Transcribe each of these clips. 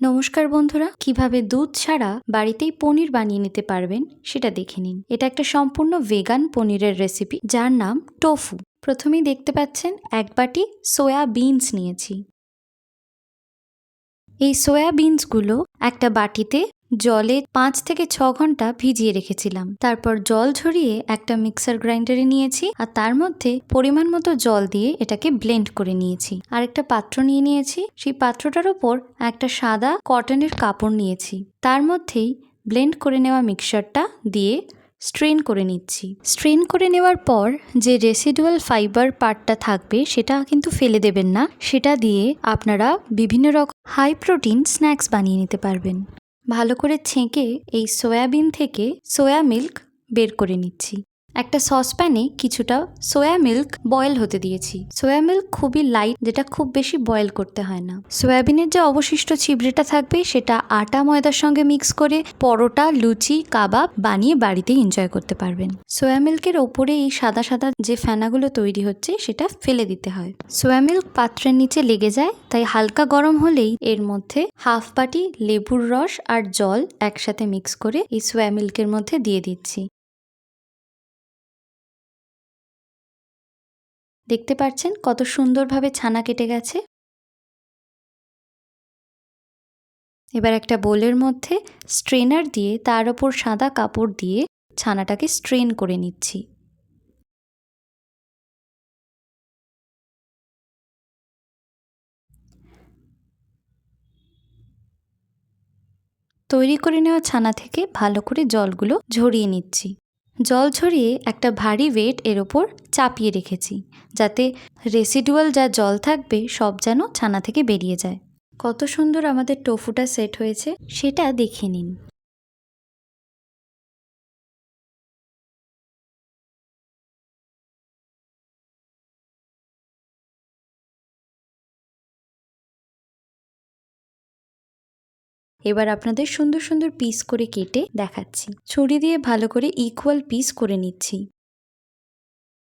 নমস্কার বন্ধুরা, কীভাবে দুধ ছাড়া বাড়িতেই পনির বানিয়ে নিতে পারবেন সেটা দেখে নিন। এটা একটা সম্পূর্ণ ভেগান পনিরের রেসিপি যার নাম টোফু প্রথমেই দেখতে পাচ্ছেন এক বাটি সোয়া বিনস নিয়েছি। এই সোয়া বিনসগুলো একটা বাটিতে জলে পাঁচ থেকে ছ ঘণ্টা ভিজিয়ে রেখেছিলাম। তারপর জল ঝরিয়ে একটা মিক্সার গ্রাইন্ডারে নিয়েছি আর তার মধ্যে পরিমাণ মতো জল দিয়ে এটাকে ব্লেন্ড করে নিয়েছি। আর একটা পাত্র নিয়ে নিয়েছি। সেই পাত্রটার ওপর একটা সাদা কটনের কাপড় নিয়েছি। তার মধ্যেই ব্লেন্ড করে নেওয়া মিক্সারটা দিয়ে স্ট্রেন করে নিচ্ছি। স্ট্রেন করে নেওয়ার পর যে রেসিডুয়াল ফাইবার পার্টটা থাকবে সেটা কিন্তু ফেলে দেবেন না। সেটা দিয়ে আপনারা বিভিন্ন রকম হাই প্রোটিন স্ন্যাক্স বানিয়ে নিতে পারবেন। ভালো করে ছেঁকে এই সয়াবিন থেকে সয়া মিল্ক বের করে নিচ্ছি। একটা সসপ্যানে কিছুটা সোয়া মিল্ক বয়েল হতে দিয়েছি। সোয়া মিল্ক খুবই লাইট যেটা খুব বেশি বয়েল করতে হয় না। সয়াবিনের যে অবশিষ্ট ছিবড়েটা থাকবে, সেটা আটা ময়দার সঙ্গে মিক্স করে পরোটা, লুচি, কাবাব বানিয়ে বাড়িতেই এনজয় করতে পারবেন। সোয়া মিল্কের ওপরে এই সাদা সাদা যে ফেনাগুলো তৈরি হচ্ছে, সেটা ফেলে দিতে হয়। সোয়া মিল্ক পাত্রের নিচে লেগে যায়, তাই হালকা গরম হলেই এর মধ্যে হাফ বাটি লেবুর রস আর জল একসাথে মিক্স করে এই সোয়া মিল্কের মধ্যে দিয়ে দিচ্ছি। দেখতে পাচ্ছেন কত সুন্দরভাবে ছানা কেটে গেছে? এবার একটা বোলের মধ্যে স্ট্রেনার দিয়ে, তার ওপর সাদা কাপড় দিয়ে ছানাটাকে স্ট্রেন করে নিচ্ছি। তৈরি করে নেওয়া ছানা থেকে ভালো করে জলগুলো ঝরিয়ে নিচ্ছি। জল ঝরিয়ে একটা ভারী ওয়েট এর ওপর চাপিয়ে রেখেছি, যাতে রেসিডুয়াল যা জল থাকবে সব যেন ছানা থেকে বেরিয়ে যায়। কত সুন্দর আমাদের টোফুটা সেট হয়েছে, সেটা দেখে নিন। এবার আপনাদের সুন্দর সুন্দর পিস করে কেটে দেখাচ্ছি। ছুরি দিয়ে ভালো করে ইকুয়াল পিস করে নিচ্ছি।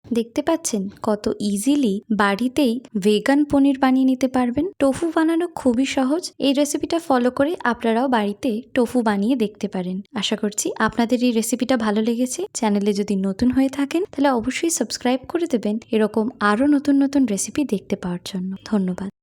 দেখতে পাচ্ছেন কত ইজিলি বাড়িতেই ভেগান পনির বানিয়ে নিতে পারবেন। টোফু বানানো খুবই সহজ। এই রেসিপিটা ফলো করে আপনারাও বাড়িতে টোফু বানিয়ে দেখতে পারেন। আশা করছি আপনাদের এই রেসিপিটা ভালো লেগেছে। চ্যানেলে যদি নতুন হয়ে থাকেন, তাহলে অবশ্যই সাবস্ক্রাইব করে দেবেন। এরকম আরও নতুন নতুন রেসিপি দেখতে পাওয়ার জন্য। ধন্যবাদ।